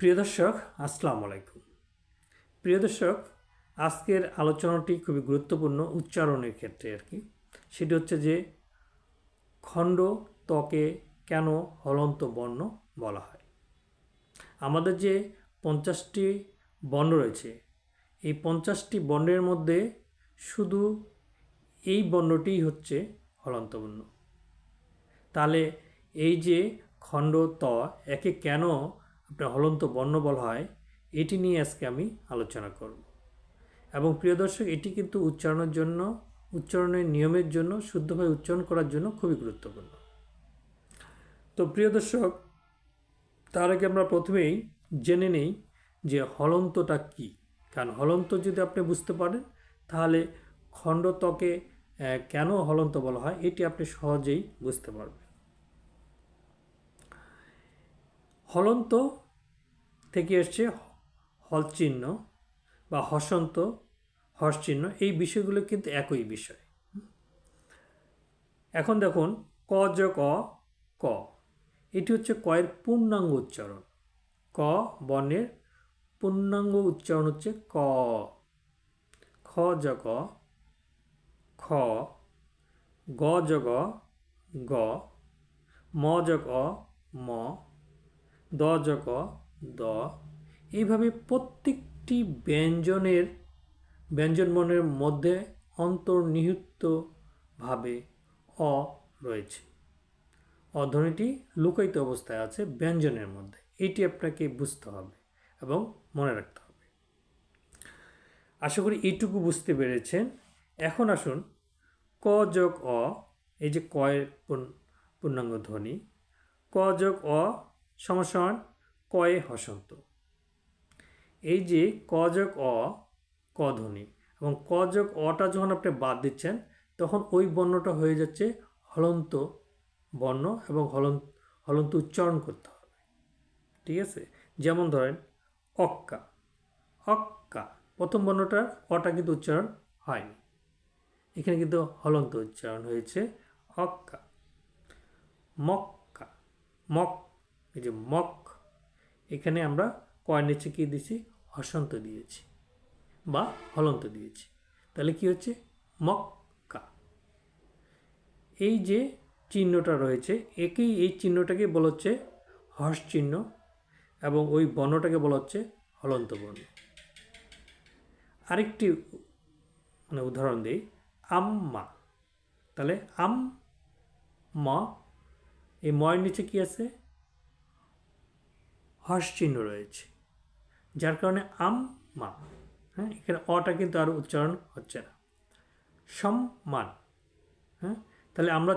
প্রিয় দর্শক, আসসালামু আলাইকুম। প্রিয় দর্শক, আজকের আলোচনাটি খুবই গুরুত্বপূর্ণ উচ্চারণের ক্ষেত্রে আর কি। সেটি হচ্ছে যে, খণ্ড ত্বকে কেন হলন্ত বর্ণ বলা হয়। আমাদের যে পঞ্চাশটি বর্ণ রয়েছে, এই পঞ্চাশটি বর্ণের মধ্যে শুধু এই বর্ণটিই হচ্ছে হলন্ত বর্ণ। তাহলে এই যে খণ্ড ত একে কেন আপনার হলন্ত বর্ণ বলা হয় এটি নিয়ে আজকে আমি আলোচনা করব। এবং প্রিয় দর্শক এটি কিন্তু উচ্চারণের জন্য উচ্চারণের নিয়মের জন্য শুদ্ধভাবে উচ্চারণ করার জন্য খুবই গুরুত্বপূর্ণ। তো প্রিয় দর্শক তার আগে আমরা প্রথমেই জেনে নেই যে হলন্তটা কী। কারণ হলন্ত যদি আপনি বুঝতে পারেন তাহলে খণ্ডত্বকে আহ, কেন হলন্ত বলা হয় এটি আপনি সহজেই বুঝতে পারবেন। হলন্ত থেকে এসছে হলচিহ্ন বা হসন্ত হর্ষচিহ্ন এই বিষয়গুলো কিন্তু একই বিষয়। এখন দেখুন, ক জ ক ক। এটি হচ্ছে কয়ের পূর্ণাঙ্গ উচ্চারণ। ক বর্ণের পূর্ণাঙ্গ উচ্চারণ হচ্ছে ক। খ জ ক খ। গ জ গ গ। ম জ ক ম। দ জ ক দ। এইভাবে প্রত্যেকটি ব্যঞ্জনের, ব্যঞ্জনবর্ণের মধ্যে অন্তর্নিহিতভাবে অ রয়েছে। অধ্বনিটি লুকায়িত অবস্থায় আছে ব্যঞ্জনের মধ্যে। এটি আপনাকে বুঝতে হবে এবং মনে রাখতে হবে। আশা করি এইটুকু বুঝতে পেরেছেন। এখন আসুন ক যোগ অ, এই যে কয়ের পূর্ণ- পূর্ণাঙ্গ ধ্বনি। ক যোগ অ সমান কয়ে হসন্ত। এই যে ক অ, ক ধ্বনি এবং ক অটা যখন আপনি বাদ দিচ্ছেন, তখন ওই বর্ণটা হয়ে যাচ্ছে হলন্ত বর্ণ এবং হলন্ত হলন্ত উচ্চারণ করতে হবে। ঠিক আছে? যেমন ধরেন, অক্কা। অক্কা, প্রথম বর্ণটার অটা কিন্তু উচ্চারণ হয়নি। এখানে কিন্তু হলন্ত উচ্চারণ হয়েছে অক্কা। মক্কা মক এই যে মক, এখানে আমরা কয়ের নিচে কী দিয়েছি? হসন্ত দিয়েছি বা হলন্ত দিয়েছি। তাহলে কি হচ্ছে? মক্কা। এই যে চিহ্নটা রয়েছে, একেই এই চিহ্নটাকে বলা হচ্ছে হর্ষ চিহ্ন এবং ওই বর্ণটাকে বলা হচ্ছে হলন্ত বর্ণ। আরেকটি মানে উদাহরণ দিই, আম্মা। তাহলে আম মা এই ময়ের নিচে কি আছে? হর্ষ চিহ্ন রয়েছে, যার কারণে আম মা। হ্যাঁ এখানে অটা কিন্তু আর উচ্চারণ হচ্ছে না। সম্মান হ্যাঁ তাহলে আমরা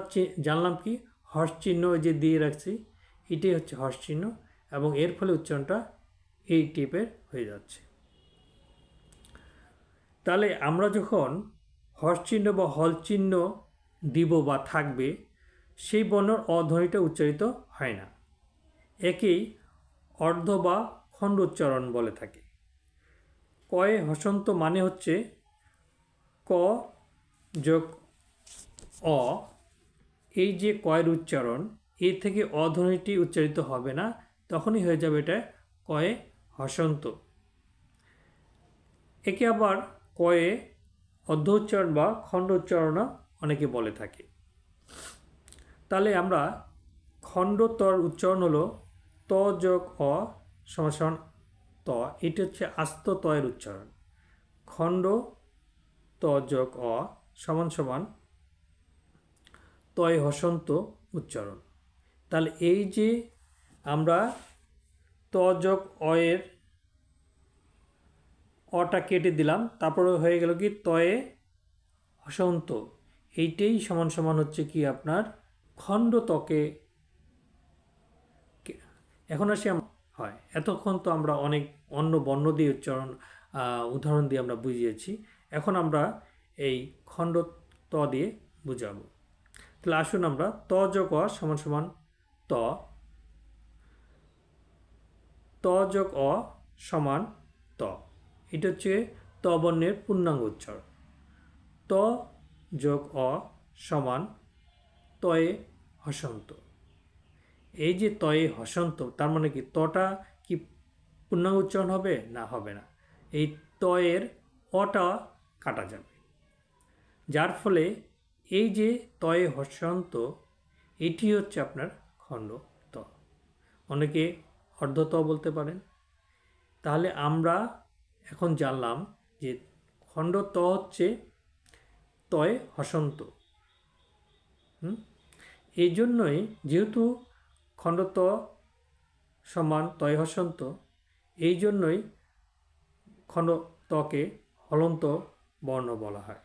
জানলাম কি? হর্ষ চিহ্ন যে দিয়ে রাখছি, এটাই হচ্ছে হর্ষ চিহ্ন এবং এর ফলে উচ্চারণটা এই টাইপের হয়ে যাচ্ছে। তাহলে আমরা যখন হর্ষ চিহ্ন বা হল চিহ্ন দিব বা থাকবে, সেই বর্ণর অধ্বনিটা উচ্চারিত হয় না। একেই অর্ধ বা খণ্ড উচ্চারণ বলে থাকে। কয়ে হসন্ত মানে হচ্ছে ক যোগ অ। এই যে কয়ের উচ্চারণ এ থেকে অধ্বনিটি উচ্চারিত হবে না, তখনই হয়ে যাবে এটা কয়ে হসন্ত। একে আবার কয়ে অর্ধ উচ্চারণ বা খণ্ড উচ্চারণও অনেকে বলে থাকে। তাহলে আমরা খণ্ডতর উচ্চারণ হলো ত যোগ অ সমান ত। এটি হচ্ছে আস্ত তয়ের উচ্চারণ। খণ্ড ত যোগ অ সমান সমান তয় হসন্ত উচ্চারণ। তাহলে এই যে আমরা ত যোগ অয়ের অটা কেটে দিলাম, তারপরে হয়ে গেল কি তয়ে হসন্ত। এইটাই সমান সমান হচ্ছে কি আপনার খণ্ড ত্বকে এখন আসি হয়, এতক্ষণ তো আমরা অনেক অন্য বর্ণ দিয়ে উচ্চারণ উদাহরণ দিয়ে আমরা বুঝিয়েছি। এখন আমরা এই খণ্ড ত দিয়ে বুঝাবো। তাহলে আসুন আমরা, ত যোগ অ সমান সমান ত। ত যোগ অ সমান ত। এটা হচ্ছে ত বর্ণের পূর্ণাঙ্গ উচ্চারণ। ত যোগ অ সমান তয়ে হসন্ত। এই যে তয়ে হসন্ত, তার মানে কি তটা কি পূর্ণাঙ্গ উচ্চারণ হবে? না হবে না। এই তয়ের অটা কাটা যাবে। যার ফলে এই যে তয়ে হস্যান্ত এটি হচ্ছে আপনার খণ্ড ত। অনেকে অর্ধ ত বলতে পারেন। তাহলে আমরা এখন জানলাম যে খণ্ড ত হচ্ছে তয় হসন্ত? এই জন্যই যেহেতু খণ্ড ত সমান তয় হসন্ত। এই জন্যই খণ্ড তকে হলন্ত বর্ণ বলা হয়।